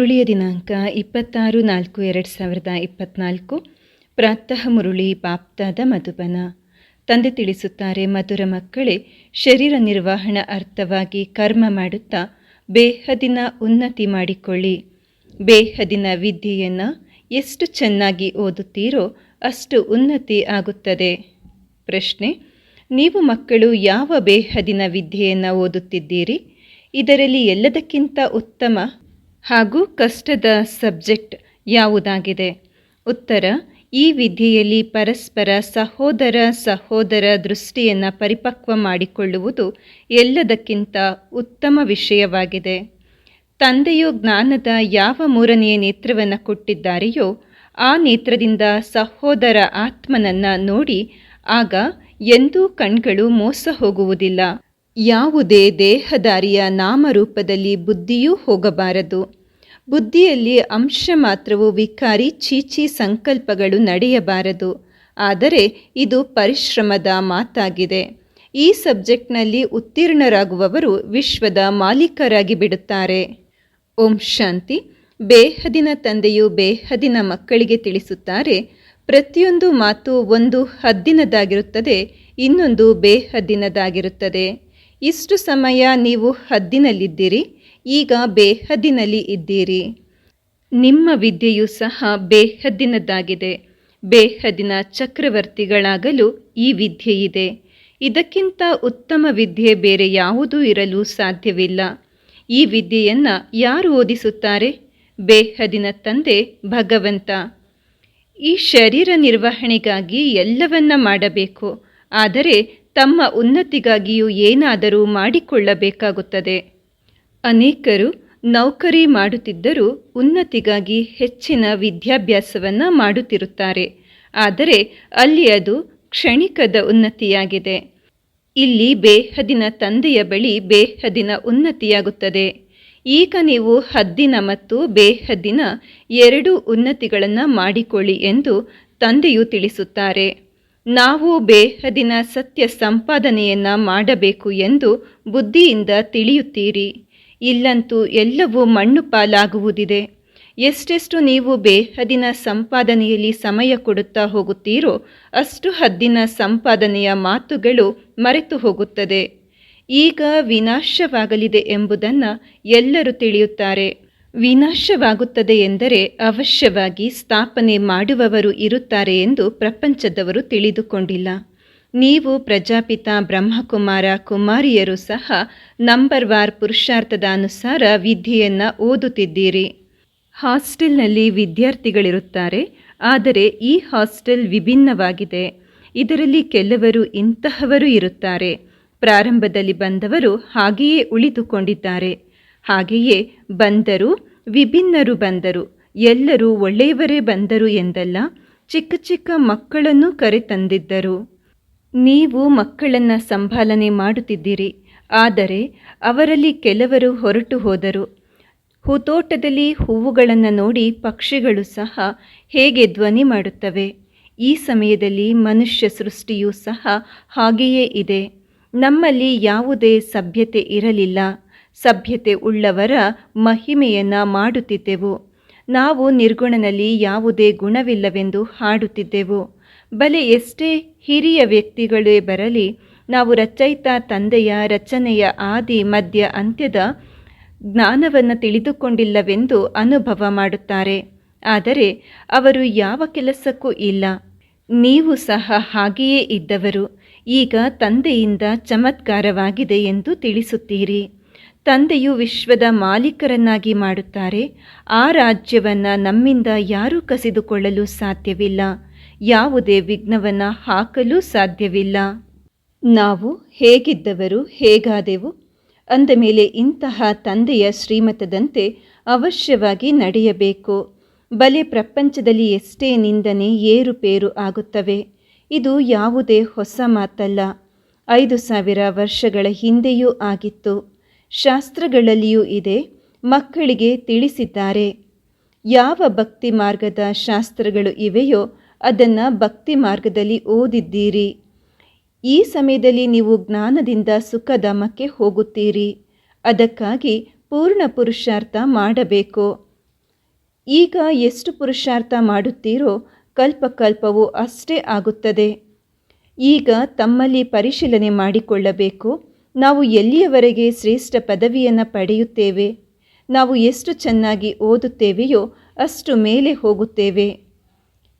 ಮುರುಳಿಯ ದಿನಾಂಕ ಇಪ್ಪತ್ತಾರು ನಾಲ್ಕು ಎರಡು ಸಾವಿರದ ಇಪ್ಪತ್ನಾಲ್ಕು. ಪ್ರಾತಃ ಮುರುಳಿ, ಬಾಪ್ತಾದ ಮಧುಬನ. ತಂದೆ ತಿಳಿಸುತ್ತಾರೆ, ಮಧುರ ಮಕ್ಕಳೇ, ಶರೀರ ನಿರ್ವಹಣಾ ಅರ್ಥವಾಗಿ ಕರ್ಮ ಮಾಡುತ್ತಾ ಬೇಹದಿನ ಉನ್ನತಿ ಮಾಡಿಕೊಳ್ಳಿ. ಬೇಹದಿನ ವಿದ್ಯೆಯನ್ನು ಎಷ್ಟು ಚೆನ್ನಾಗಿ ಓದುತ್ತೀರೋ ಅಷ್ಟು ಉನ್ನತಿ ಆಗುತ್ತದೆ. ಪ್ರಶ್ನೆ, ನೀವು ಮಕ್ಕಳು ಯಾವ ಬೇಹದಿನ ವಿದ್ಯೆಯನ್ನು ಓದುತ್ತಿದ್ದೀರಿ? ಇದರಲ್ಲಿ ಎಲ್ಲದಕ್ಕಿಂತ ಉತ್ತಮ ಹಾಗೂ ಕಷ್ಟದ ಸಬ್ಜೆಕ್ಟ್ ಯಾವುದಾಗಿದೆ? ಉತ್ತರ, ಈ ವಿದ್ಯೆಯಲ್ಲಿ ಪರಸ್ಪರ ಸಹೋದರ ಸಹೋದರ ದೃಷ್ಟಿಯನ್ನು ಪರಿಪಕ್ವ ಮಾಡಿಕೊಳ್ಳುವುದು ಎಲ್ಲದಕ್ಕಿಂತ ಉತ್ತಮ ವಿಷಯವಾಗಿದೆ. ತಂದೆಯು ಜ್ಞಾನದ ಯಾವ ಮೂರನೆಯ ನೇತ್ರವನ್ನು ಕೊಟ್ಟಿದ್ದಾರೆಯೋ, ಆ ನೇತ್ರದಿಂದ ಸಹೋದರ ಆತ್ಮನನ್ನು ನೋಡಿ ಆಗ ಎಂದೂ ಕಣ್ಗಳು ಮೋಸ ಹೋಗುವುದಿಲ್ಲ. ಯಾವುದೇ ದೇಹದಾರಿಯ ನಾಮರೂಪದಲ್ಲಿ ಬುದ್ಧಿಯೂ ಹೋಗಬಾರದು. ಬುದ್ಧಿಯಲ್ಲಿ ಅಂಶ ಮಾತ್ರವು ವಿಕಾರಿ ಚೀಚಿ ಸಂಕಲ್ಪಗಳು ನಡೆಯಬಾರದು. ಆದರೆ ಇದು ಪರಿಶ್ರಮದ ಮಾತಾಗಿದೆ. ಈ ಸಬ್ಜೆಕ್ಟ್ನಲ್ಲಿ ಉತ್ತೀರ್ಣರಾಗುವವರು ವಿಶ್ವದ ಮಾಲೀಕರಾಗಿ ಬಿಡುತ್ತಾರೆ. ಓಂ ಶಾಂತಿ. ಬೇಹದಿನ ತಂದೆಯು ಬೇಹದಿನ ಮಕ್ಕಳಿಗೆ ತಿಳಿಸುತ್ತಾರೆ. ಪ್ರತಿಯೊಂದು ಮಾತು ಒಂದು ಹದ್ದಿನದಾಗಿರುತ್ತದೆ, ಇನ್ನೊಂದು ಬೇಹದ್ದಿನದಾಗಿರುತ್ತದೆ ಇಷ್ಟು ಸಮಯ ನೀವು ಹದ್ದಿನಲ್ಲಿದ್ದೀರಿ, ಈಗ ಬೇಹದ್ದಿನಲ್ಲಿ ಇದ್ದೀರಿ. ನಿಮ್ಮ ವಿದ್ಯೆಯು ಸಹ ಬೇಹದ್ದಿನದ್ದಾಗಿದೆ. ಬೇಹದ್ದಿನ ಚಕ್ರವರ್ತಿಗಳಾಗಲು ಈ ವಿದ್ಯೆಯಿದೆ. ಇದೆ ಇದಕ್ಕಿಂತ ಉತ್ತಮ ವಿದ್ಯೆ ಬೇರೆ ಯಾವುದೂ ಇರಲು ಸಾಧ್ಯವಿಲ್ಲ. ಈ ವಿದ್ಯೆಯನ್ನು ಯಾರು ಓದಿಸುತ್ತಾರೆ? ಬೇಹದಿನ ತಂದೆ ಭಗವಂತ. ಈ ಶರೀರ ನಿರ್ವಹಣೆಗಾಗಿ ಎಲ್ಲವನ್ನ ಮಾಡಬೇಕು. ಆದರೆ ತಮ್ಮ ಉನ್ನತಿಗಾಗಿಯೂ ಏನಾದರೂ ಮಾಡಿಕೊಳ್ಳಬೇಕಾಗುತ್ತದೆ. ಅನೇಕರು ನೌಕರಿ ಮಾಡುತ್ತಿದ್ದರೂ ಉನ್ನತಿಗಾಗಿ ಹೆಚ್ಚಿನ ವಿದ್ಯಾಭ್ಯಾಸವನ್ನು ಮಾಡುತ್ತಿರುತ್ತಾರೆ. ಆದರೆ ಅಲ್ಲಿ ಅದು ಕ್ಷಣಿಕದ ಉನ್ನತಿಯಾಗಿದೆ. ಇಲ್ಲಿ ಬೇಹದಿನ ತಂದೆಯ ಬಳಿ ಬೇಹದಿನ ಉನ್ನತಿಯಾಗುತ್ತದೆ. ಈಗ ನೀವು ಹದ್ದಿನ ಮತ್ತು ಬೇಹದ್ದಿನ ಎರಡೂ ಉನ್ನತಿಗಳನ್ನು ಮಾಡಿಕೊಳ್ಳಿ ಎಂದು ತಂದೆಯು ತಿಳಿಸುತ್ತಾರೆ. ನಾವು ಬೇಹದಿನ ಸತ್ಯ ಸಂಪಾದನೆಯನ್ನು ಮಾಡಬೇಕು ಎಂದು ಬುದ್ಧಿಯಿಂದ ತಿಳಿಯುತ್ತೀರಿ. ಇಲ್ಲಂತೂ ಎಲ್ಲವೂ ಮಣ್ಣು ಪಾಲಾಗುವುದಿದೆ. ಎಷ್ಟೆಷ್ಟು ನೀವು ಬೇಹದಿನ ಸಂಪಾದನೆಯಲ್ಲಿ ಸಮಯ ಕೊಡುತ್ತಾ ಹೋಗುತ್ತೀರೋ, ಅಷ್ಟು ಹದ್ದಿನ ಸಂಪಾದನೆಯ ಮಾತುಗಳು ಮರೆತು ಹೋಗುತ್ತದೆ. ಈಗ ವಿನಾಶವಾಗಲಿದೆ ಎಂಬುದನ್ನು ಎಲ್ಲರೂ ತಿಳಿಯುತ್ತಾರೆ. ವಿನಾಶವಾಗುತ್ತದೆ ಎಂದರೆ ಅವಶ್ಯವಾಗಿ ಸ್ಥಾಪನೆ ಮಾಡುವವರು ಇರುತ್ತಾರೆ ಎಂದು ಪ್ರಪಂಚದವರು ತಿಳಿದುಕೊಂಡಿಲ್ಲ. ನೀವು ಪ್ರಜಾಪಿತ ಬ್ರಹ್ಮಕುಮಾರ ಕುಮಾರಿಯರು ಸಹ ನಂಬರ್ ವಾರ್ ಪುರುಷಾರ್ಥದ ಅನುಸಾರ ವಿದ್ಯೆಯನ್ನು ಓದುತ್ತಿದ್ದೀರಿ. ಹಾಸ್ಟೆಲ್ನಲ್ಲಿ ವಿದ್ಯಾರ್ಥಿಗಳಿರುತ್ತಾರೆ, ಆದರೆ ಈ ಹಾಸ್ಟೆಲ್ ವಿಭಿನ್ನವಾಗಿದೆ. ಇದರಲ್ಲಿ ಕೆಲವರು ಇಂತಹವರು ಇರುತ್ತಾರೆ. ಪ್ರಾರಂಭದಲ್ಲಿ ಬಂದವರು ಹಾಗೆಯೇ ಉಳಿದುಕೊಂಡಿದ್ದಾರೆ. ಹಾಗೆಯೇ ಬಂದರು, ವಿಭಿನ್ನರು ಬಂದರು, ಎಲ್ಲರೂ ಒಳ್ಳೆಯವರೇ ಬಂದರು ಎಂದಲ್ಲ, ಚಿಕ್ಕ ಚಿಕ್ಕ ಮಕ್ಕಳನ್ನು ಕರೆತಂದಿದ್ದರು. ನೀವು ಮಕ್ಕಳನ್ನು ಸಂಭಾಲನೆ ಮಾಡುತ್ತಿದ್ದೀರಿ, ಆದರೆ ಅವರಲ್ಲಿ ಕೆಲವರು ಹೊರಟು ಹೋದರು. ಹೂತೋಟದಲ್ಲಿ ಹೂವುಗಳನ್ನು ನೋಡಿ ಪಕ್ಷಿಗಳು ಸಹ ಹೇಗೆ ಧ್ವನಿ ಮಾಡುತ್ತವೆ, ಈ ಸಮಯದಲ್ಲಿ ಮನುಷ್ಯ ಸೃಷ್ಟಿಯೂ ಸಹ ಹಾಗೆಯೇ ಇದೆ. ನಮ್ಮಲ್ಲಿ ಯಾವುದೇ ಸಭ್ಯತೆ ಇರಲಿಲ್ಲ. ಸಭ್ಯತೆ ಉಳ್ಳವರ ಮಹಿಮೆಯನ್ನು ಮಾಡುತ್ತಿದ್ದೆವು. ನಾವು ನಿರ್ಗುಣನಲ್ಲಿ ಯಾವುದೇ ಗುಣವಿಲ್ಲವೆಂದು ಹಾಡುತ್ತಿದ್ದೆವು. ಬಲೆ ಎಷ್ಟೇ ಹಿರಿಯ ವ್ಯಕ್ತಿಗಳೇ ಬರಲಿ, ನಾವು ರಚಯಿತ ತಂದೆಯ ರಚನೆಯ ಆದಿ ಮಧ್ಯ ಅಂತ್ಯದ ಜ್ಞಾನವನ್ನು ತಿಳಿದುಕೊಂಡಿಲ್ಲವೆಂದು ಅನುಭವ ಮಾಡುತ್ತಾರೆ. ಆದರೆ ಅವರು ಯಾವ ಕೆಲಸಕ್ಕೂ ಇಲ್ಲ. ನೀವು ಸಹ ಹಾಗೆಯೇ ಇದ್ದವರು. ಈಗ ತಂದೆಯಿಂದ ಚಮತ್ಕಾರವಾಗಿದೆ ಎಂದು ತಿಳಿಸುತ್ತೀರಿ. ತಂದೆಯು ವಿಶ್ವದ ಮಾಲೀಕರನ್ನಾಗಿ ಮಾಡುತ್ತಾರೆ. ಆ ರಾಜ್ಯವನ್ನು ನಮ್ಮಿಂದ ಯಾರೂ ಕಸಿದುಕೊಳ್ಳಲು ಸಾಧ್ಯವಿಲ್ಲ. ಯಾವುದೇ ವಿಘ್ನವನ್ನು ಹಾಕಲು ಸಾಧ್ಯವಿಲ್ಲ. ನಾವು ಹೇಗಿದ್ದವರು ಹೇಗಾದೆವು? ಅಂದ ಮೇಲೆ ಇಂತಹ ತಂದೆಯ ಶ್ರೀಮತದಂತೆ ಅವಶ್ಯವಾಗಿ ನಡೆಯಬೇಕು. ಬಲೆ ಪ್ರಪಂಚದಲ್ಲಿ ಎಷ್ಟೇ ನಿಂದನೆ ಏರುಪೇರು ಆಗುತ್ತವೆ. ಇದು ಯಾವುದೇ ಹೊಸ ಮಾತಲ್ಲ. ಐದು ಸಾವಿರ ವರ್ಷಗಳ ಹಿಂದೆಯೂ ಆಗಿತ್ತು. ಶಾಸ್ತ್ರಗಳಲ್ಲಿಯೂ ಇದೆ, ಮಕ್ಕಳಿಗೆ ತಿಳಿಸಿದ್ದಾರೆ. ಯಾವ ಭಕ್ತಿ ಮಾರ್ಗದ ಶಾಸ್ತ್ರಗಳು ಇವೆಯೋ ಅದನ್ನು ಭಕ್ತಿ ಮಾರ್ಗದಲ್ಲಿ ಓದಿದ್ದೀರಿ. ಈ ಸಮಯದಲ್ಲಿ ನೀವು ಜ್ಞಾನದಿಂದ ಸುಖಧಾಮಕ್ಕೆ ಹೋಗುತ್ತೀರಿ. ಅದಕ್ಕಾಗಿ ಪೂರ್ಣ ಪುರುಷಾರ್ಥ ಮಾಡಬೇಕು. ಈಗ ಎಷ್ಟು ಪುರುಷಾರ್ಥ ಮಾಡುತ್ತೀರೋ ಕಲ್ಪಕಲ್ಪವು ಅಷ್ಟೇ ಆಗುತ್ತದೆ. ಈಗ ತಮ್ಮಲ್ಲಿ ಪರಿಶೀಲನೆ ಮಾಡಿಕೊಳ್ಳಬೇಕು. ನಾವು ಎಲ್ಲಿಯವರೆಗೆ ಶ್ರೇಷ್ಠ ಪದವಿಯನ್ನು ಪಡೆಯುತ್ತೇವೆ? ನಾವು ಎಷ್ಟು ಚೆನ್ನಾಗಿ ಓದುತ್ತೇವೆಯೋ ಅಷ್ಟು ಮೇಲೆ ಹೋಗುತ್ತೇವೆ.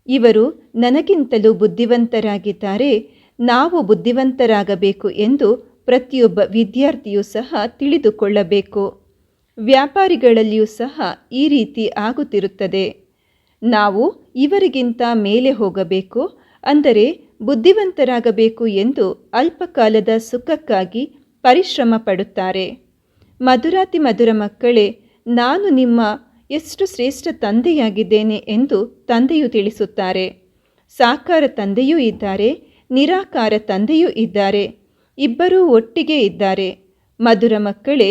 ಇವರು ನನಗಿಂತಲೂ ಬುದ್ಧಿವಂತರಾಗಿದ್ದಾರೆ. ನಾವು ಬುದ್ಧಿವಂತರಾಗಬೇಕು ಎಂದು ಪ್ರತಿಯೊಬ್ಬ ವಿದ್ಯಾರ್ಥಿಯೂ ಸಹ ತಿಳಿದುಕೊಳ್ಳಬೇಕು. ವ್ಯಾಪಾರಿಗಳಲ್ಲಿಯೂ ಸಹ ಈ ರೀತಿ ಆಗುತ್ತಿರುತ್ತದೆ. ನಾವು ಇವರಿಗಿಂತ ಮೇಲೆ ಹೋಗಬೇಕು ಅಂದರೆ ಬುದ್ಧಿವಂತರಾಗಬೇಕು ಎಂದು ಅಲ್ಪಕಾಲದ ಸುಖಕ್ಕಾಗಿ ಪರಿಶ್ರಮ ಪಡುತ್ತಾರೆ ಮಧುರಾತಿ ಮಧುರ ಮಕ್ಕಳೇ, ನಾನು ನಿಮ್ಮ ಎಷ್ಟು ಶ್ರೇಷ್ಠ ತಂದೆಯಾಗಿದ್ದೇನೆ ಎಂದು ತಂದೆಯು ತಿಳಿಸುತ್ತಾರೆ. ಸಾಕಾರ ತಂದೆಯೂ ಇದ್ದಾರೆ, ನಿರಾಕಾರ ತಂದೆಯೂ ಇದ್ದಾರೆ, ಇಬ್ಬರೂ ಒಟ್ಟಿಗೆ ಇದ್ದಾರೆ. ಮಧುರ ಮಕ್ಕಳೇ,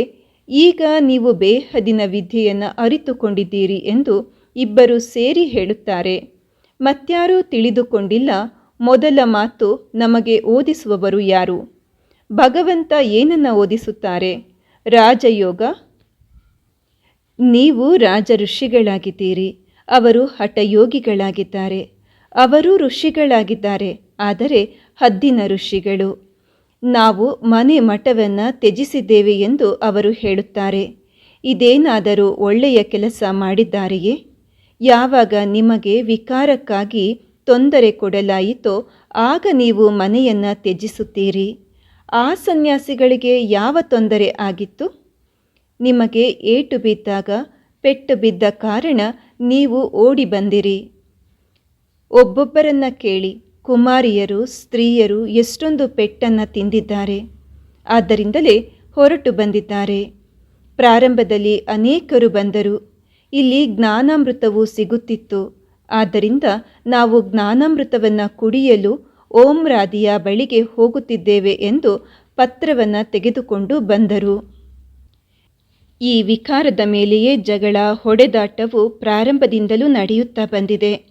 ಈಗ ನೀವು ಬೇಹದಿನ ವಿದ್ಯೆಯನ್ನು ಅರಿತುಕೊಂಡಿದ್ದೀರಿ ಎಂದು ಇಬ್ಬರು ಸೇರಿ ಹೇಳುತ್ತಾರೆ. ಮತ್ಯಾರೂ ತಿಳಿದುಕೊಂಡಿಲ್ಲ, ಮೊದಲ ಮಾತು ನಮಗೆ ಓದಿಸುವವರು ಯಾರು? ಭಗವಂತ ಏನನ್ನು ಓದಿಸುತ್ತಾರೆ? ರಾಜಯೋಗ? ನೀವು ರಾಜ ಋಷಿಗಳಾಗಿದ್ದೀರಿ ಅವರು ಹಠಯೋಗಿಗಳಾಗಿದ್ದಾರೆ, ಅವರು ಋಷಿಗಳಾಗಿದ್ದಾರೆ, ಆದರೆ ಹದ್ದಿನ ಋಷಿಗಳು. ನಾವು ಮನೆ ಮಠವನ್ನು ತ್ಯಜಿಸಿದ್ದೇವೆ ಎಂದು ಅವರು ಹೇಳುತ್ತಾರೆ. ಇದೇನಾದರೂ ಒಳ್ಳೆಯ ಕೆಲಸ ಮಾಡಿದ್ದಾರೆಯೇ? ಯಾವಾಗ ನಿಮಗೆ ವಿಕಾರಕ್ಕಾಗಿ ತೊಂದರೆ ಕೊಡಲಾಯಿತೋ, ಆಗ ನೀವು ಮನೆಯನ್ನು ತ್ಯಜಿಸುತ್ತೀರಿ. ಆ ಸನ್ಯಾಸಿಗಳಿಗೆ ಯಾವ ತೊಂದರೆ ಆಗಿತ್ತು? ನಿಮಗೆ ಏಟು ಬಿದ್ದಾಗ, ಪೆಟ್ಟು ಬಿದ್ದ ಕಾರಣ ನೀವು ಓಡಿ ಬಂದಿರಿ. ಒಬ್ಬೊಬ್ಬರನ್ನ ಕೇಳಿ, ಕುಮಾರಿಯರು, ಸ್ತ್ರೀಯರು ಎಷ್ಟೊಂದು ಪೆಟ್ಟನ್ನು ತಿಂದಿದ್ದಾರೆ. ಆದ್ದರಿಂದಲೇ ಹೊರಟು ಬಂದಿದ್ದಾರೆ. ಪ್ರಾರಂಭದಲ್ಲಿ ಅನೇಕರು ಬಂದರು. ಇಲ್ಲಿ ಜ್ಞಾನಾಮೃತವು ಸಿಗುತ್ತಿತ್ತು. ಆದ್ದರಿಂದ ನಾವು ಜ್ಞಾನಾಮೃತವನ್ನು ಕುಡಿಯಲು ಓಂ ರಾಧಿಯ ಬಳಿಗೆ ಹೋಗುತ್ತಿದ್ದೇವೆ ಎಂದು ಪತ್ರವನ್ನು ತೆಗೆದುಕೊಂಡು ಬಂದರು. ಈ ವಿಕಾರದ ಮೇಲೆಯೇ ಜಗಳ, ಹೊಡೆದಾಟವು ಪ್ರಾರಂಭದಿಂದಲೂ ನಡೆಯುತ್ತಾ ಬಂದಿದೆ.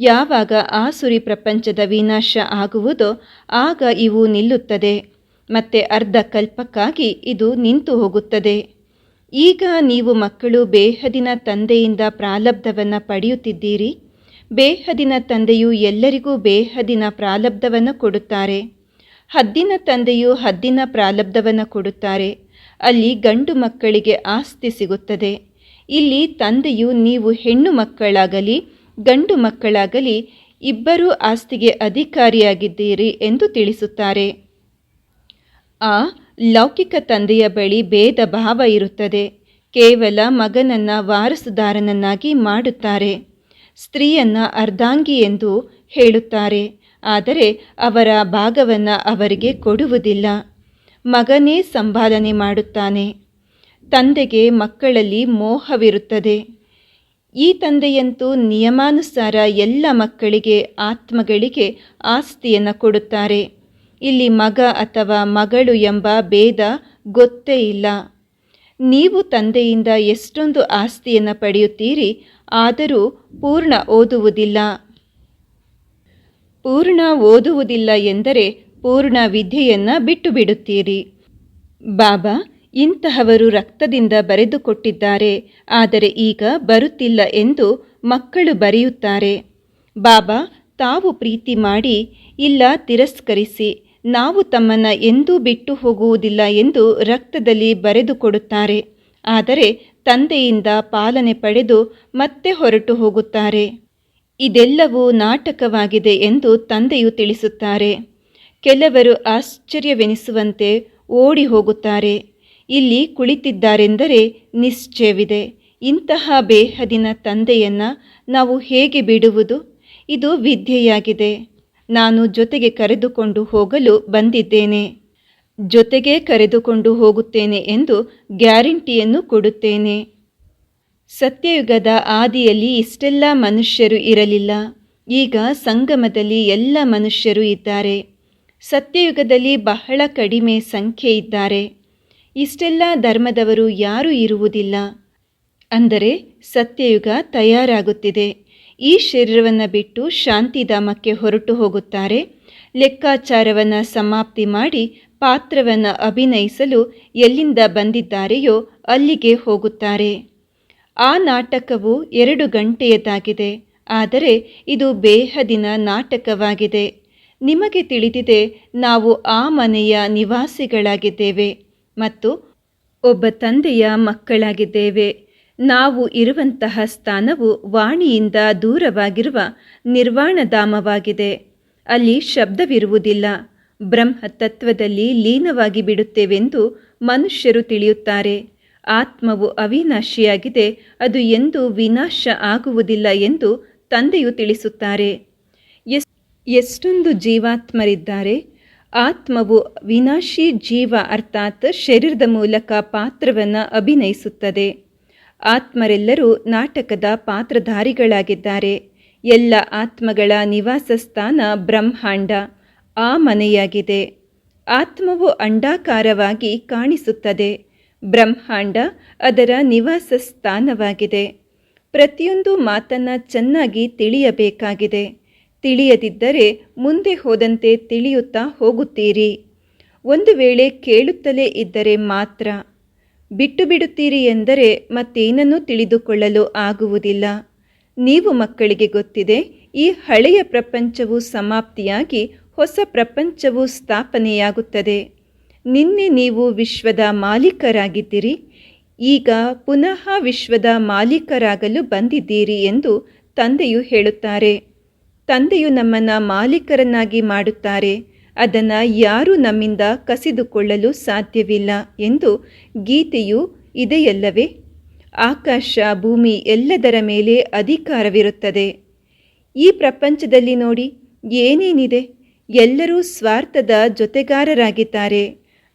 ಯಾವಾಗ ಆಸುರಿ ಪ್ರಪಂಚದ ವಿನಾಶ ಆಗುವುದೋ ಆಗ ಇವು ನಿಲ್ಲುತ್ತದೆ. ಮತ್ತೆ ಅರ್ಧ ಕಲ್ಪಕ್ಕಾಗಿ ಇದು ನಿಂತು ಹೋಗುತ್ತದೆ. ಈಗ ನೀವು ಮಕ್ಕಳು ಬೇಹದಿನ ತಂದೆಯಿಂದ ಪ್ರಾಲಬ್ಧವನ್ನು ಪಡೆಯುತ್ತಿದ್ದೀರಿ. ಬೇಹದಿನ ತಂದೆಯು ಎಲ್ಲರಿಗೂ ಬೇಹದಿನ ಪ್ರಾಲಬ್ಧವನ್ನು ಕೊಡುತ್ತಾರೆ. ಹದ್ದಿನ ತಂದೆಯು ಹದ್ದಿನ ಪ್ರಾಲಬ್ಧವನ್ನು ಕೊಡುತ್ತಾರೆ. ಅಲ್ಲಿ ಗಂಡು ಮಕ್ಕಳಿಗೆ ಆಸ್ತಿ ಸಿಗುತ್ತದೆ. ಇಲ್ಲಿ ತಂದೆಯು ನೀವು ಹೆಣ್ಣು ಮಕ್ಕಳಾಗಲಿ, ಗಂಡು ಮಕ್ಕಳಾಗಲಿ ಇಬ್ಬರೂ ಆಸ್ತಿಗೆ ಅಧಿಕಾರಿಯಾಗಿದ್ದೀರಿ ಎಂದು ತಿಳಿಸುತ್ತಾರೆ. ಆ ಲೌಕಿಕ ತಂದೆಯ ಬಳಿ ಭೇದ ಭಾವ ಇರುತ್ತದೆ. ಕೇವಲ ಮಗನನ್ನ ವಾರಸುದಾರನನ್ನಾಗಿ ಮಾಡುತ್ತಾರೆ. ಸ್ತ್ರೀಯನ್ನ ಅರ್ಧಾಂಗಿ ಎಂದು ಹೇಳುತ್ತಾರೆ. ಆದರೆ ಅವರ ಭಾಗವನ್ನು ಅವರಿಗೆ ಕೊಡುವುದಿಲ್ಲ. ಮಗನೇ ಸಂಪಾದನೆ ಮಾಡುತ್ತಾನೆ. ತಂದೆಗೆ ಮಕ್ಕಳಲ್ಲಿ ಮೋಹವಿರುತ್ತದೆ. ಈ ತಂದೆಯಂತೂ ನಿಯಮಾನುಸಾರ ಎಲ್ಲ ಮಕ್ಕಳಿಗೆ, ಆತ್ಮಗಳಿಗೆ ಆಸ್ತಿಯನ್ನು ಕೊಡುತ್ತಾರೆ. ಇಲ್ಲಿ ಮಗ ಅಥವಾ ಮಗಳು ಎಂಬ ಭೇದ ಗೊತ್ತೇ ಇಲ್ಲ. ನೀವು ತಂದೆಯಿಂದ ಎಷ್ಟೊಂದು ಆಸ್ತಿಯನ್ನು ಪಡೆಯುತ್ತೀರಿ ಆದರೂ ಪೂರ್ಣ ಓದುವುದಿಲ್ಲ. ಪೂರ್ಣ ಓದುವುದಿಲ್ಲ ಎಂದರೆ ಪೂರ್ಣ ವಿದ್ಯೆಯನ್ನು ಬಿಟ್ಟು ಬಿಡುತ್ತೀರಿ ಬಾಬಾ, ಇಂತಹವರು ರಕ್ತದಿಂದ ಬರೆದುಕೊಟ್ಟಿದ್ದಾರೆ, ಆದರೆ ಈಗ ಬರುತ್ತಿಲ್ಲ ಎಂದು ಮಕ್ಕಳು ಬರೆಯುತ್ತಾರೆ. ಬಾಬಾ, ತಾವು ಪ್ರೀತಿ ಮಾಡಿ, ಇಲ್ಲ ತಿರಸ್ಕರಿಸಿ, ನಾವು ತಮ್ಮನ್ನು ಎಂದೂ ಬಿಟ್ಟು ಹೋಗುವುದಿಲ್ಲ ಎಂದು ರಕ್ತದಲ್ಲಿ ಬರೆದುಕೊಡುತ್ತಾರೆ. ಆದರೆ ತಂದೆಯಿಂದ ಪಾಲನೆ ಪಡೆದು ಮತ್ತೆ ಹೊರಟು ಹೋಗುತ್ತಾರೆ. ಇದೆಲ್ಲವೂ ನಾಟಕವಾಗಿದೆ ಎಂದು ತಂದೆಯು ತಿಳಿಸುತ್ತಾರೆ. ಕೆಲವರು ಆಶ್ಚರ್ಯವೆನಿಸುವಂತೆ ಓಡಿ ಹೋಗುತ್ತಾರೆ. ಇಲ್ಲಿ ಕುಳಿತಿದ್ದಾರೆಂದರೆ ನಿಶ್ಚಯವಿದೆ. ಇಂತಹ ಬೇಹದಿನ ತಂದೆಯನ್ನು ನಾವು ಹೇಗೆ ಬಿಡುವುದು? ಇದು ವಿದ್ಯೆಯಾಗಿದೆ. ನಾನು ಜೊತೆಗೆ ಕರೆದುಕೊಂಡು ಹೋಗಲು ಬಂದಿದ್ದೇನೆ. ಜೊತೆಗೆ ಕರೆದುಕೊಂಡು ಹೋಗುತ್ತೇನೆ ಎಂದು ಗ್ಯಾರಂಟಿಯನ್ನು ಕೊಡುತ್ತೇನೆ. ಸತ್ಯಯುಗದ ಆದಿಯಲ್ಲಿ ಇಷ್ಟೆಲ್ಲ ಮನುಷ್ಯರು ಇರಲಿಲ್ಲ. ಈಗ ಸಂಗಮದಲ್ಲಿ ಎಲ್ಲ ಮನುಷ್ಯರು ಇದ್ದಾರೆ. ಸತ್ಯಯುಗದಲ್ಲಿ ಬಹಳ ಕಡಿಮೆ ಸಂಖ್ಯೆ ಇದ್ದಾರೆ. ಇಷ್ಟೆಲ್ಲ ಧರ್ಮದವರು ಯಾರೂ ಇರುವುದಿಲ್ಲ. ಅಂದರೆ ಸತ್ಯಯುಗ ತಯಾರಾಗುತ್ತಿದೆ. ಈ ಶರೀರವನ್ನು ಬಿಟ್ಟು ಶಾಂತಿಧಾಮಕ್ಕೆ ಹೊರಟು ಹೋಗುತ್ತಾರೆ. ಲೆಕ್ಕಾಚಾರವನ್ನು ಸಮಾಪ್ತಿ ಮಾಡಿ ಪಾತ್ರವನ್ನು ಅಭಿನಯಿಸಲು ಎಲ್ಲಿಂದ ಬಂದಿದ್ದಾರೆಯೋ ಅಲ್ಲಿಗೆ ಹೋಗುತ್ತಾರೆ. ಆ ನಾಟಕವು ಎರಡು ಗಂಟೆಯದಾಗಿದೆ. ಆದರೆ ಇದು ಬೇಹದಿನ ನಾಟಕವಾಗಿದೆ. ನಿಮಗೆ ತಿಳಿದಿದೆ, ನಾವು ಆ ಮನೆಯ ನಿವಾಸಿಗಳಾಗಿದ್ದೇವೆ ಮತ್ತು ಒಬ್ಬ ತಂದೆಯ ಮಕ್ಕಳಾಗಿದ್ದೇವೆ. ನಾವು ಇರುವಂತಹ ಸ್ಥಾನವು ವಾಣಿಯಿಂದ ದೂರವಾಗಿರುವ ನಿರ್ವಾಣಧಾಮವಾಗಿದೆ. ಅಲ್ಲಿ ಶಬ್ದವಿರುವುದಿಲ್ಲ. ಬ್ರಹ್ಮ ತತ್ವದಲ್ಲಿ ಲೀನವಾಗಿ ಬಿಡುತ್ತೇವೆಂದು ಮನುಷ್ಯರು ತಿಳಿಯುತ್ತಾರೆ. ಆತ್ಮವು ಅವಿನಾಶಿಯಾಗಿದೆ, ಅದು ಎಂದೂ ವಿನಾಶ ಆಗುವುದಿಲ್ಲ ಎಂದು ತಂದೆಯು ತಿಳಿಸುತ್ತಾರೆ. ಎಸ್, ಎಷ್ಟೊಂದು ಜೀವಾತ್ಮರಿದ್ದಾರೆ. ಆತ್ಮವು ವಿನಾಶಿ ಜೀವ ಅರ್ಥಾತ್ ಶರೀರದ ಮೂಲಕ ಪಾತ್ರವನ್ನು ಅಭಿನಯಿಸುತ್ತದೆ. ಆತ್ಮರೆಲ್ಲರೂ ನಾಟಕದ ಪಾತ್ರಧಾರಿಗಳಾಗಿದ್ದಾರೆ. ಎಲ್ಲ ಆತ್ಮಗಳ ನಿವಾಸ ಸ್ಥಾನ ಬ್ರಹ್ಮಾಂಡ. ಆ ಮನೆಯಾಗಿದೆ. ಆತ್ಮವು ಅಂಡಾಕಾರವಾಗಿ ಕಾಣಿಸುತ್ತದೆ. ಬ್ರಹ್ಮಾಂಡ ಅದರ ನಿವಾಸ ಸ್ಥಾನವಾಗಿದೆ ಪ್ರತಿಯೊಂದು ಮಾತನ್ನು ಚೆನ್ನಾಗಿ ತಿಳಿಯಬೇಕಾಗಿದೆ. ತಿಳಿಯದಿದ್ದರೆ ಮುಂದೆ ಹೋದಂತೆ ತಿಳಿಯುತ್ತಾ ಹೋಗುತ್ತೀರಿ. ಒಂದು ವೇಳೆ ಕೇಳುತ್ತಲೇ ಇದ್ದರೆ ಮಾತ್ರ. ಬಿಟ್ಟು ಬಿಡುತ್ತೀರಿ ಎಂದರೆ ಮತ್ತೇನನ್ನೂ ತಿಳಿದುಕೊಳ್ಳಲು ಆಗುವುದಿಲ್ಲ. ನೀವು ಮಕ್ಕಳಿಗೆ ಗೊತ್ತಿದೆ, ಈ ಹಳೆಯ ಪ್ರಪಂಚವು ಸಮಾಪ್ತಿಯಾಗಿ ಹೊಸ ಪ್ರಪಂಚವು ಸ್ಥಾಪನೆಯಾಗುತ್ತದೆ. ನಿನ್ನೆ ನೀವು ವಿಶ್ವದ ಮಾಲೀಕರಾಗಿದ್ದೀರಿ. ಈಗ ಪುನಃ ವಿಶ್ವದ ಮಾಲೀಕರಾಗಲು ಬಂದಿದ್ದೀರಿ ಎಂದು ತಂದೆಯು ಹೇಳುತ್ತಾರೆ. ತಂದೆಯು ನಮ್ಮನ್ನು ಮಾಲೀಕರನ್ನಾಗಿ ಮಾಡುತ್ತಾರೆ. ಅದನ್ನು ಯಾರೂ ನಮ್ಮಿಂದ ಕಸಿದುಕೊಳ್ಳಲು ಸಾಧ್ಯವಿಲ್ಲ ಎಂದು ಗೀತೆಯು ಇದೆಯಲ್ಲವೇ? ಆಕಾಶ, ಭೂಮಿ ಎಲ್ಲದರ ಮೇಲೆ ಅಧಿಕಾರವಿರುತ್ತದೆ. ಈ ಪ್ರಪಂಚದಲ್ಲಿ ನೋಡಿ ಏನೇನಿದೆ? ಎಲ್ಲರೂ ಸ್ವಾರ್ಥದ ಜೊತೆಗಾರರಾಗಿದ್ದಾರೆ.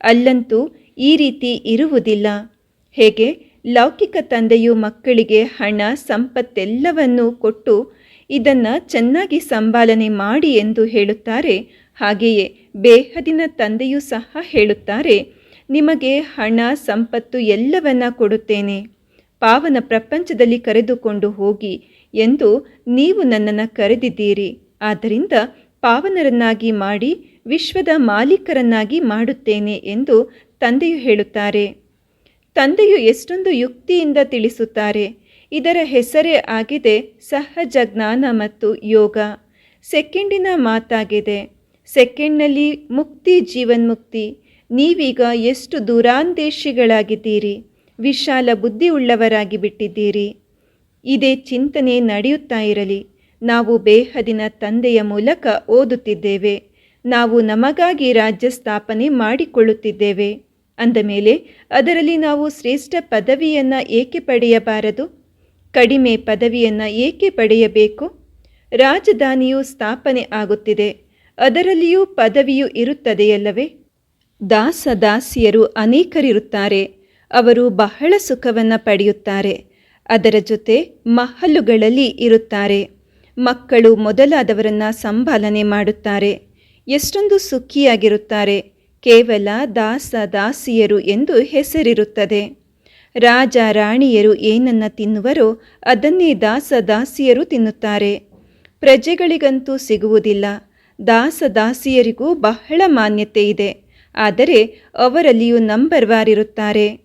ಅಲ್ಲಂತೂ ಈ ರೀತಿ ಇರುವುದಿಲ್ಲ. ಹೇಗೆ? ಲೌಕಿಕ ತಂದೆಯು ಮಕ್ಕಳಿಗೆ ಹಣ, ಸಂಪತ್ತೆಲ್ಲವನ್ನೂ ಕೊಟ್ಟು ಇದನ್ನು ಚೆನ್ನಾಗಿ ಸಂಪಾಲನೆ ಮಾಡಿ ಎಂದು ಹೇಳುತ್ತಾರೆ. ಹಾಗೆಯೇ ಬೇಹದಿನ ತಂದೆಯೂ ಸಹ ಹೇಳುತ್ತಾರೆ, ನಿಮಗೆ ಹಣ, ಸಂಪತ್ತು ಎಲ್ಲವನ್ನ ಕೊಡುತ್ತೇನೆ. ಪಾವನ ಪ್ರಪಂಚದಲ್ಲಿ ಕರೆದುಕೊಂಡು ಹೋಗಿ ಎಂದು ನೀವು ನನ್ನನ್ನು ಕರೆದಿದ್ದೀರಿ. ಆದ್ದರಿಂದ ಪಾವನರನ್ನಾಗಿ ಮಾಡಿ ವಿಶ್ವದ ಮಾಲೀಕರನ್ನಾಗಿ ಮಾಡುತ್ತೇನೆ ಎಂದು ತಂದೆಯು ಹೇಳುತ್ತಾರೆ. ತಂದೆಯು ಎಷ್ಟೊಂದು ಯುಕ್ತಿಯಿಂದ ತಿಳಿಸುತ್ತಾರೆ. ಇದರ ಹೆಸರೇ ಆಗಿದೆ ಸಹಜ ಜ್ಞಾನ ಮತ್ತು ಯೋಗ. ಸೆಕೆಂಡಿನ ಮಾತಾಗಿದೆ. ಸೆಕೆಂಡ್ನಲ್ಲಿ ಮುಕ್ತಿ ಜೀವನ್ಮುಕ್ತಿ. ನೀವೀಗ ಎಷ್ಟು ದೂರಾಂದೇಶಿಗಳಾಗಿದ್ದೀರಿ. ವಿಶಾಲ ಬುದ್ಧಿ ಉಳ್ಳವರಾಗಿ ಬಿಟ್ಟಿದ್ದೀರಿ ಇದೇ ಚಿಂತನೆ ನಡೆಯುತ್ತಾ ಇರಲಿ. ನಾವು ಬೇಹದಿನ ತಂದೆಯ ಮೂಲಕ ಓದುತ್ತಿದ್ದೇವೆ. ನಾವು ನಮಗಾಗಿ ರಾಜ್ಯ ಸ್ಥಾಪನೆ ಮಾಡಿಕೊಳ್ಳುತ್ತಿದ್ದೇವೆ. ಅಂದಮೇಲೆ ಅದರಲ್ಲಿ ನಾವು ಶ್ರೇಷ್ಠ ಪದವಿಯನ್ನು ಏಕೆ ಪಡೆಯಬಾರದು? ಕಡಿಮೆ ಪದವಿಯನ್ನು ಏಕೆ ಪಡೆಯಬೇಕು? ರಾಜಧಾನಿಯು ಸ್ಥಾಪನೆ ಆಗುತ್ತಿದೆ. ಅದರಲ್ಲಿಯೂ ಪದವಿಯು ಇರುತ್ತದೆಯಲ್ಲವೇ? ದಾಸ ದಾಸಿಯರು ಅನೇಕರಿರುತ್ತಾರೆ. ಅವರು ಬಹಳ ಸುಖವನ್ನು ಪಡೆಯುತ್ತಾರೆ. ಅದರ ಜೊತೆ ಮಹಲುಗಳಲ್ಲಿ ಇರುತ್ತಾರೆ. ಮಕ್ಕಳು ಮೊದಲಾದವರನ್ನು ಸಂಭಾಲನೆ ಮಾಡುತ್ತಾರೆ. ಎಷ್ಟೊಂದು ಸುಖಿಯಾಗಿರುತ್ತಾರೆ. ಕೇವಲ ದಾಸ ದಾಸಿಯರು ಎಂದು ಹೆಸರಿರುತ್ತದೆ. ರಾಜ ರಾಣಿಯರು ಏನನ್ನ ತಿನ್ನುವರೋ ಅದನ್ನೇ ದಾಸ ದಾಸಿಯರು ತಿನ್ನುತ್ತಾರೆ. ಪ್ರಜೆಗಳಿಗಂತೂ ಸಿಗುವುದಿಲ್ಲ. ದಾಸ ದಾಸಿಯರಿಗೂ ಬಹಳ ಮಾನ್ಯತೆ ಇದೆ. ಆದರೆ ಅವರಲ್ಲಿಯೂ ನಂಬರ್ ವಾರಿರುತ್ತಾರೆ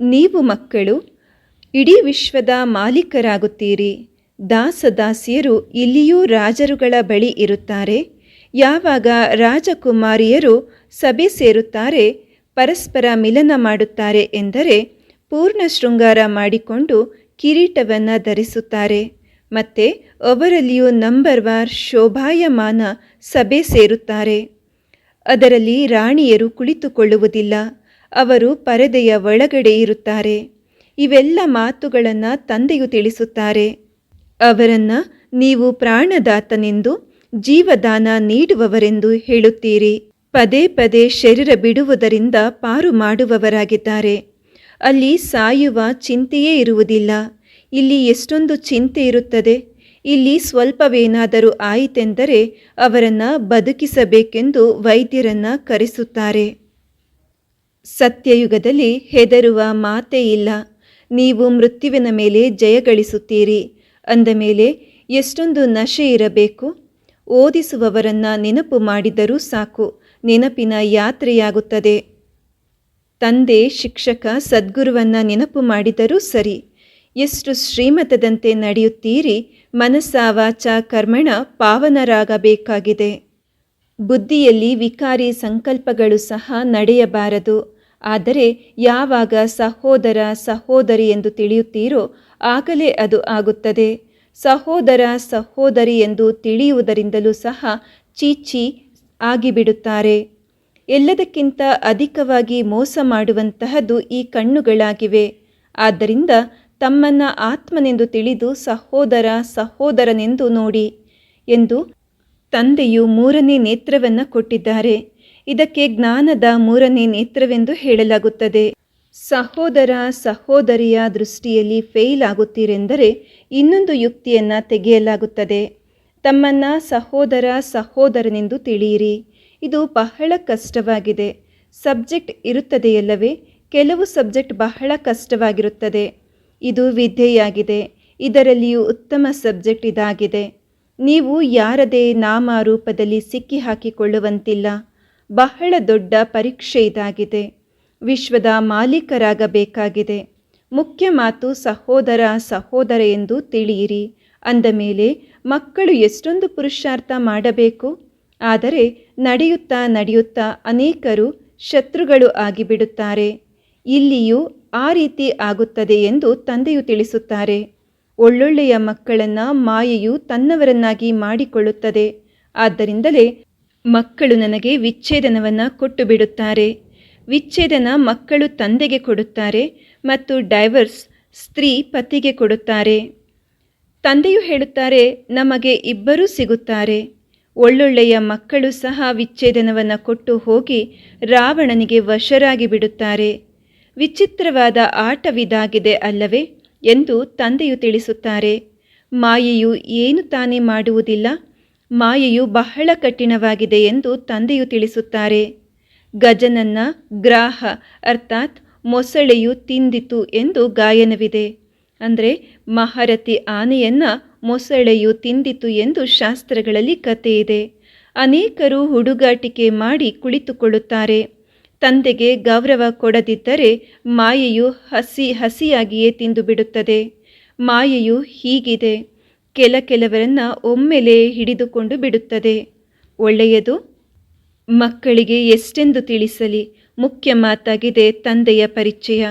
ನೀವು ಮಕ್ಕಳು, ಇಡೀ ವಿಶ್ವದ ಮಾಲೀಕರಾಗುತ್ತೀರಿ. ದಾಸ ದಾಸಿಯರು ಇಲ್ಲಿಯೂ ರಾಜರುಗಳ ಬಳಿ ಇರುತ್ತಾರೆ. ಯಾವಾಗ ರಾಜಕುಮಾರಿಯರು ಸಭೆ ಸೇರುತ್ತಾರೆ, ಪರಸ್ಪರ ಮಿಲನ ಮಾಡುತ್ತಾರೆ ಎಂದರೆ ಪೂರ್ಣ ಶೃಂಗಾರ ಮಾಡಿಕೊಂಡು ಕಿರೀಟವನ್ನು ಧರಿಸುತ್ತಾರೆ. ಮತ್ತೆ ಅವರಲ್ಲಿಯೂ ನಂಬರ್ ವಾರ್ ಶೋಭಾಯಮಾನ ಸಭೆ ಸೇರುತ್ತಾರೆ. ಅದರಲ್ಲಿ ರಾಣಿಯರು ಕುಳಿತುಕೊಳ್ಳುವುದಿಲ್ಲ, ಅವರು ಪರದೆಯ ಒಳಗಡೆ ಇರುತ್ತಾರೆ. ಇವೆಲ್ಲ ಮಾತುಗಳನ್ನು ತಂದೆಯು ತಿಳಿಸುತ್ತಾರೆ. ಅವರನ್ನು ನೀವು ಪ್ರಾಣದಾತನೆಂದು, ಜೀವದಾನ ನೀಡುವವರೆಂದು ಹೇಳುತ್ತೀರಿ. ಪದೇ ಪದೇ ಶರೀರ ಬಿಡುವುದರಿಂದ ಪಾರು ಮಾಡುವವರಾಗಿದ್ದಾರೆ. ಅಲ್ಲಿ ಸಾಯುವ ಚಿಂತೆಯೇ ಇರುವುದಿಲ್ಲ. ಇಲ್ಲಿ ಎಷ್ಟೊಂದು ಚಿಂತೆ ಇರುತ್ತದೆ. ಇಲ್ಲಿ ಸ್ವಲ್ಪವೇನಾದರೂ ಆಯಿತೆಂದರೆ ಅವರನ್ನು ಬದುಕಿಸಬೇಕೆಂದು ವೈದ್ಯರನ್ನು ಕರೆಸುತ್ತಾರೆ. ಸತ್ಯಯುಗದಲ್ಲಿ ಹೆದರುವ ಮಾತೇ ಇಲ್ಲ. ನೀವು ಮೃತ್ಯುವಿನ ಮೇಲೆ ಜಯಗಳಿಸುತ್ತೀರಿ ಅಂದ ಮೇಲೆ, ಎಷ್ಟೊಂದು ನಶೆ ಇರಬೇಕು? ಓದಿಸುವವರನ್ನ ನೆನಪು ಮಾಡಿದರೂ ಸಾಕು, ನೆನಪಿನ ಯಾತ್ರೆಯಾಗುತ್ತದೆ. ತಂದೆ, ಶಿಕ್ಷಕ, ಸದ್ಗುರುವನ್ನ ನೆನಪು ಮಾಡಿದರೂ ಸರಿ. ಎಷ್ಟು ಶ್ರೀಮತದಂತೆ ನಡೆಯುತ್ತೀರಿ ಮನಸ್ಸ ವಾಚ ಕರ್ಮಣ ಪಾವನರಾಗಬೇಕಾಗಿದೆ. ಬುದ್ಧಿಯಲ್ಲಿ ವಿಕಾರಿ ಸಂಕಲ್ಪಗಳು ಸಹ ನಡೆಯಬಾರದು. ಆದರೆ ಯಾವಾಗ ಸಹೋದರ, ಸಹೋದರಿ ಎಂದು ತಿಳಿಯುತ್ತೀರೋ ಆಗಲೇ ಅದು ಆಗುತ್ತದೆ. ಸಹೋದರ ಸಹೋದರಿ ಎಂದು ತಿಳಿಯುವುದರಿಂದಲೂ ಸಹ ಚೀಚಿ ಆಗಿಬಿಡುತ್ತಾರೆ. ಎಲ್ಲದಕ್ಕಿಂತ ಅಧಿಕವಾಗಿ ಮೋಸ ಮಾಡುವಂತಹದ್ದು ಈ ಕಣ್ಣುಗಳಾಗಿವೆ. ಆದ್ದರಿಂದ ತಮ್ಮನ್ನ ಆತ್ಮನೆಂದು ತಿಳಿದು ಸಹೋದರ ಸಹೋದರನೆಂದು ನೋಡಿ ಎಂದು ತಂದೆಯು ಮೂರನೇ ನೇತ್ರವನ್ನು ಕೊಟ್ಟಿದ್ದಾರೆ. ಇದಕ್ಕೆ ಜ್ಞಾನದ ಮೂರನೇ ನೇತ್ರವೆಂದು ಹೇಳಲಾಗುತ್ತದೆ. ಸಹೋದರ ಸಹೋದರಿಯ ದೃಷ್ಟಿಯಲ್ಲಿ ಫೇಲ್ ಆಗುತ್ತೀರೆಂದರೆ ಇನ್ನೊಂದು ಯುಕ್ತಿಯನ್ನು ತೆಗೆಯಲಾಗುತ್ತದೆ. ತಮ್ಮನ್ನ ಸಹೋದರ ಸಹೋದರನೆಂದು ತಿಳಿಯಿರಿ. ಇದು ಬಹಳ ಕಷ್ಟವಾಗಿದೆ. ಸಬ್ಜೆಕ್ಟ್ ಇರುತ್ತದೆಯಲ್ಲವೇ, ಕೆಲವು ಸಬ್ಜೆಕ್ಟ್ ಬಹಳ ಕಷ್ಟವಾಗಿರುತ್ತದೆ. ಇದು ವಿದ್ಯೆಯಾಗಿದೆ. ಇದರಲ್ಲಿಯೂ ಉತ್ತಮ ಸಬ್ಜೆಕ್ಟ್ ಇದಾಗಿದೆ. ನೀವು ಯಾರದೇ ನಾಮ ರೂಪದಲ್ಲಿ ಸಿಕ್ಕಿಹಾಕಿಕೊಳ್ಳುವಂತಿಲ್ಲ. ಬಹಳ ದೊಡ್ಡ ಪರೀಕ್ಷೆ ಇದಾಗಿದೆ. ವಿಶ್ವದ ಮಾಲೀಕರಾಗಬೇಕಾಗಿದೆ. ಮುಖ್ಯ ಮಾತು ಸಹೋದರ ಸಹೋದರ ಎಂದು ತಿಳಿಯಿರಿ. ಅಂದ ಮೇಲೆ, ಮಕ್ಕಳು ಎಷ್ಟೊಂದು ಪುರುಷಾರ್ಥ ಮಾಡಬೇಕು? ಆದರೆ ನಡೆಯುತ್ತಾ ನಡೆಯುತ್ತಾ ಅನೇಕರು ಶತ್ರುಗಳು ಆಗಿಬಿಡುತ್ತಾರೆ. ಇಲ್ಲಿಯೂ ಆ ರೀತಿ ಆಗುತ್ತದೆ ಎಂದು ತಂದೆಯು ತಿಳಿಸುತ್ತಾರೆ. ಒಳ್ಳೊಳ್ಳೆಯ ಮಕ್ಕಳನ್ನು ಮಾಯೆಯು ತನ್ನವರನ್ನಾಗಿ ಮಾಡಿಕೊಳ್ಳುತ್ತದೆ. ಆದ್ದರಿಂದಲೇ ಮಕ್ಕಳು ನನಗೆ ವಿಚ್ಛೇದನವನ್ನು ಕೊಟ್ಟು ಬಿಡುತ್ತಾರೆ. ವಿಚ್ಛೇದನ ಮಕ್ಕಳು ತಂದೆಗೆ ಕೊಡುತ್ತಾರೆ ಮತ್ತು ಡೈವರ್ಸ್ ಸ್ತ್ರೀ ಪತಿಗೆ ಕೊಡುತ್ತಾರೆ. ತಂದೆಯು ಹೇಳುತ್ತಾರೆ, ನಮಗೆ ಇಬ್ಬರೂ ಸಿಗುತ್ತಾರೆ. ಒಳ್ಳೊಳ್ಳೆಯ ಮಕ್ಕಳು ಸಹ ವಿಚ್ಛೇದನವನ್ನು ಕೊಟ್ಟು ಹೋಗಿ ರಾವಣನಿಗೆ ವಶರಾಗಿ ಬಿಡುತ್ತಾರೆ. ವಿಚಿತ್ರವಾದ ಆಟವಿದಾಗಿದೆ ಅಲ್ಲವೇ? ಎಂದು ತಂದೆಯು ತಿಳಿಸುತ್ತಾರೆ. ಮಾಯೆಯು ಏನು ತಾನೇ ಮಾಡುವುದಿಲ್ಲ? ಮಾಯೆಯು ಬಹಳ ಕಠಿಣವಾಗಿದೆ ಎಂದು ತಂದೆಯು ತಿಳಿಸುತ್ತಾರೆ. ಗಜನನ್ನ ಗ್ರಾಹ, ಅರ್ಥಾತ್ ಮೊಸಳೆಯು ತಿಂದಿತು ಎಂದು ಗಾಯನವಿದೆ. ಅಂದರೆ ಮಹಾರಥಿ ಆನೆಯನ್ನ ಮೊಸಳೆಯು ತಿಂದಿತು ಎಂದು ಶಾಸ್ತ್ರಗಳಲ್ಲಿ ಕಥೆ ಇದೆ. ಅನೇಕರು ಹುಡುಗಾಟಿಕೆ ಮಾಡಿ ಕುಳಿತುಕೊಳ್ಳುತ್ತಾರೆ. ತಂದೆಗೆ ಗೌರವ ಕೊಡದಿದ್ದರೆ ಮಾಯೆಯು ಹಸಿ ಹಸಿಯಾಗಿಯೇ ತಿಂದು ಬಿಡುತ್ತದೆ ಮಾಯೆಯು ಹೀಗಿದೆ. ಕೆಲ ಕೆಲವರನ್ನು ಒಮ್ಮೆಲೆ ಹಿಡಿದುಕೊಂಡು ಬಿಡುತ್ತದೆ. ಒಳ್ಳೆಯದು? ಮಕ್ಕಳಿಗೆ ಎಷ್ಟೆಂದು ತಿಳಿಸಲಿ? ಮುಖ್ಯ ಮಾತಾಗಿದೆ ತಂದೆಯ ಪರಿಚಯ.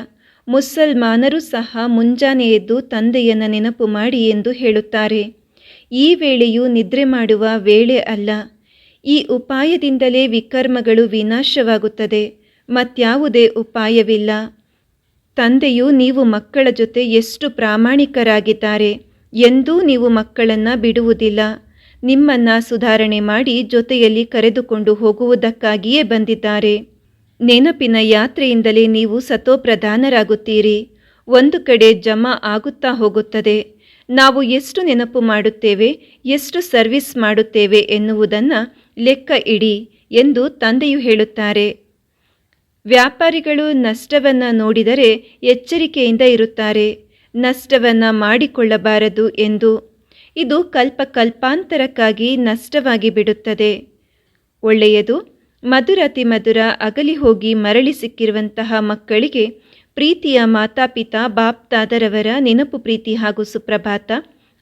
ಮುಸಲ್ಮಾನರು ಸಹ ಮುಂಜಾನೆ ಎದ್ದು ತಂದೆಯನ್ನ ನೆನಪು ಮಾಡಿ ಎಂದು ಹೇಳುತ್ತಾರೆ. ಈ ವೇಳೆಯು ನಿದ್ರೆ ಮಾಡುವ ವೇಳೆ ಅಲ್ಲ. ಈ ಉಪಾಯದಿಂದಲೇ ವಿಕರ್ಮಗಳು ವಿನಾಶವಾಗುತ್ತದೆ. ಮತ್ಯಾವುದೇ ಉಪಾಯವಿಲ್ಲ. ತಂದೆಯು ನೀವು ಮಕ್ಕಳ ಜೊತೆ ಎಷ್ಟು ಪ್ರಾಮಾಣಿಕರಾಗಿದ್ದಾರೆ ಎಂದೂ ನೀವು ಮಕ್ಕಳನ್ನು ಬಿಡುವುದಿಲ್ಲ. ನಿಮ್ಮನ್ನ ಸುಧಾರಣೆ ಮಾಡಿ ಜೊತೆಯಲ್ಲಿ ಕರೆದುಕೊಂಡು ಹೋಗುವುದಕ್ಕಾಗಿಯೇ ಬಂದಿದ್ದಾರೆ. ನೆನಪಿನ ಯಾತ್ರೆಯಿಂದಲೇ ನೀವು ಸತೋಪ್ರಧಾನರಾಗುತ್ತೀರಿ ಒಂದು ಕಡೆ ಜಮಾ ಆಗುತ್ತಾ ಹೋಗುತ್ತದೆ. ನಾವು ಎಷ್ಟು ನೆನಪು ಮಾಡುತ್ತೇವೆ, ಎಷ್ಟು ಸರ್ವಿಸ್ ಮಾಡುತ್ತೇವೆ ಎನ್ನುವುದನ್ನು ಲೆಕ್ಕ ಇಡಿ ಎಂದು ತಂದೆಯು ಹೇಳುತ್ತಾರೆ. ವ್ಯಾಪಾರಿಗಳು ನಷ್ಟವನ್ನು ನೋಡಿದರೆ ಎಚ್ಚರಿಕೆಯಿಂದ ಇರುತ್ತಾರೆ. ನಷ್ಟವನ್ನು ಮಾಡಿಕೊಳ್ಳಬಾರದು ಎಂದು ಇದು ಕಲ್ಪ ಕಲ್ಪಾಂತರಕ್ಕಾಗಿ ನಷ್ಟವಾಗಿ ಬಿಡುತ್ತದೆ. ಒಳ್ಳೆಯದು ಮಧುರತಿ ಮಧುರ ಅಗಲಿ ಹೋಗಿ ಮರಳಿ ಸಿಕ್ಕಿರುವಂತಹ ಮಕ್ಕಳಿಗೆ ಪ್ರೀತಿಯ ಮಾತಾಪಿತಾ ಬಾಪ್ತಾದರವರ ನೆನಪು ಪ್ರೀತಿ ಹಾಗೂ ಸುಪ್ರಭಾತ,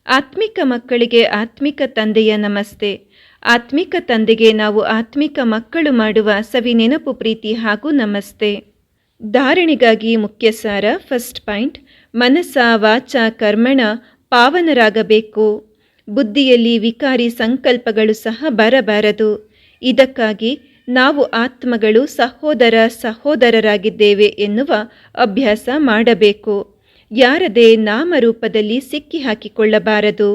ಆತ್ಮಿಕ ಮಕ್ಕಳಿಗೆ ಆತ್ಮಿಕ ತಂದೆಯ ನಮಸ್ತೆ, ಆತ್ಮಿಕ ತಂದೆಗೆ ನಾವು ಆತ್ಮಿಕ ಮಕ್ಕಳು ಮಾಡುವ ಸವಿ ನೆನಪು ಪ್ರೀತಿ ಹಾಗೂ ನಮಸ್ತೆ. ಧಾರಣೆಗಾಗಿ ಮುಖ್ಯಸಾರ, ಫಸ್ಟ್ ಪಾಯಿಂಟ್ ಮನಸ ವಾಚ ಕರ್ಮಣ ಪಾವನರಾಗಬೇಕು. ಬುದ್ಧಿಯಲ್ಲಿ ವಿಕಾರಿ ಸಂಕಲ್ಪಗಳು ಸಹ ಬರಬಾರದು. ಇದಕ್ಕಾಗಿ ನಾವು ಆತ್ಮಗಳು ಸಹೋದರ ಸಹೋದರರಾಗಿದ್ದೇವೆ ಎನ್ನುವ ಅಭ್ಯಾಸ ಮಾಡಬೇಕು. ಯಾರದೇ ನಾಮರೂಪದಲ್ಲಿ ಸಿಕ್ಕಿ ಹಾಕಿಕೊಳ್ಳಬಾರದು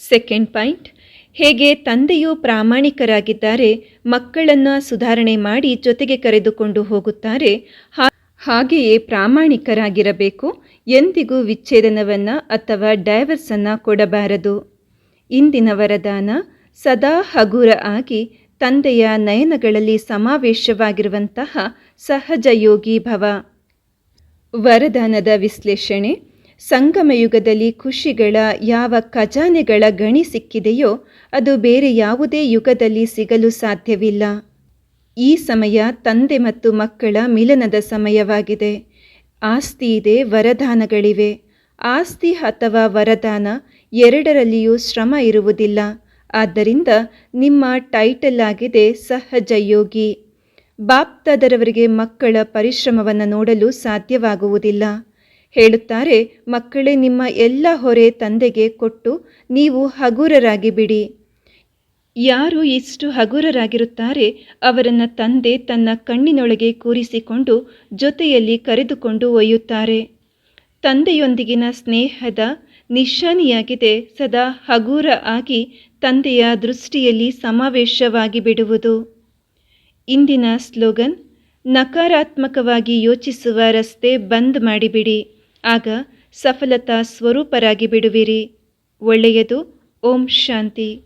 ಸೆಕೆಂಡ್ ಪಾಯಿಂಟ್, ಹೇಗೆ ತಂದೆಯು ಪ್ರಾಮಾಣಿಕರಾಗಿದ್ದಾರೆ, ಮಕ್ಕಳನ್ನು ಸುಧಾರಣೆ ಮಾಡಿ ಜೊತೆಗೆ ಕರೆದುಕೊಂಡು ಹೋಗುತ್ತಾರೆ ಹಾಗೆಯೇ ಪ್ರಾಮಾಣಿಕರಾಗಿರಬೇಕು. ಎಂದಿಗೂ ವಿಚ್ಛೇದನವನ್ನು ಅಥವಾ ಡೈವರ್ಸನ್ನು ಕೊಡಬಾರದು. ಇಂದಿನ ವರದಾನ ಸದಾ ಹಗುರ ಆಗಿ ತಂದೆಯ ನಯನಗಳಲ್ಲಿ ಸಮಾವೇಶವಾಗಿರುವಂತಹ ಸಹಜ ಯೋಗಿ ಭವ. ವರದಾನದ ವಿಶ್ಲೇಷಣೆ ಸಂಗಮಯುಗದಲ್ಲಿ ಖುಷಿಗಳ ಯಾವ ಖಜಾನೆಗಳ ಗಣಿ ಸಿಕ್ಕಿದೆಯೋ ಅದು ಬೇರೆ ಯಾವುದೇ ಯುಗದಲ್ಲಿ ಸಿಗಲು ಸಾಧ್ಯವಿಲ್ಲ. ಈ ಸಮಯ ತಂದೆ ಮತ್ತು ಮಕ್ಕಳ ಮಿಲನದ ಸಮಯವಾಗಿದೆ. ಆಸ್ತಿ ಇದೆ, ವರದಾನಗಳಿವೆ. ಆಸ್ತಿ ಅಥವಾ ವರದಾನ ಎರಡರಲ್ಲಿಯೂ ಶ್ರಮ ಇರುವುದಿಲ್ಲ. ಆದ್ದರಿಂದ ನಿಮ್ಮ ಟೈಟಲ್ ಆಗಿದೆ ಸಹಜ ಯೋಗಿ. ಬಾಪ್ತಾದರವರಿಗೆ ಮಕ್ಕಳ ಪರಿಶ್ರಮವನ್ನು ನೋಡಲು ಸಾಧ್ಯವಾಗುವುದಿಲ್ಲ. ಹೇಳುತ್ತಾರೆ, ಮಕ್ಕಳೇ, ನಿಮ್ಮ ಎಲ್ಲ ಹೊರೆ ತಂದೆಗೆ ಕೊಟ್ಟು ನೀವು ಹಗುರರಾಗಿ ಬಿಡಿ. ಯಾರು ಇಷ್ಟು ಹಗುರರಾಗಿರುತ್ತಾರೆ ಅವರನ್ನು ತಂದೆ ತನ್ನ ಕಣ್ಣಿನೊಳಗೆ ಕೂರಿಸಿಕೊಂಡು ಜೊತೆಯಲ್ಲಿ ಕರೆದುಕೊಂಡು ಒಯ್ಯುತ್ತಾರೆ. ತಂದೆಯೊಂದಿಗಿನ ಸ್ನೇಹದ ನಿಶಾನಿಯಾಗಿದೆ, ಸದಾ ಹಗುರ ಆಗಿ ತಂದೆಯ ದೃಷ್ಟಿಯಲ್ಲಿ ಸಮಾವೇಶವಾಗಿ ಬಿಡುವುದು. ಇಂದಿನ ಸ್ಲೋಗನ್, ನಕಾರಾತ್ಮಕವಾಗಿ ಯೋಚಿಸುವ ರಸ್ತೆ ಬಂದ್ ಮಾಡಿಬಿಡಿ, ಆಗ ಸಫಲತಾ ಸ್ವರೂಪರಾಗಿ ಬಿಡುವಿರಿ. ಒಳ್ಳೆಯದು, ಓಂ ಶಾಂತಿ.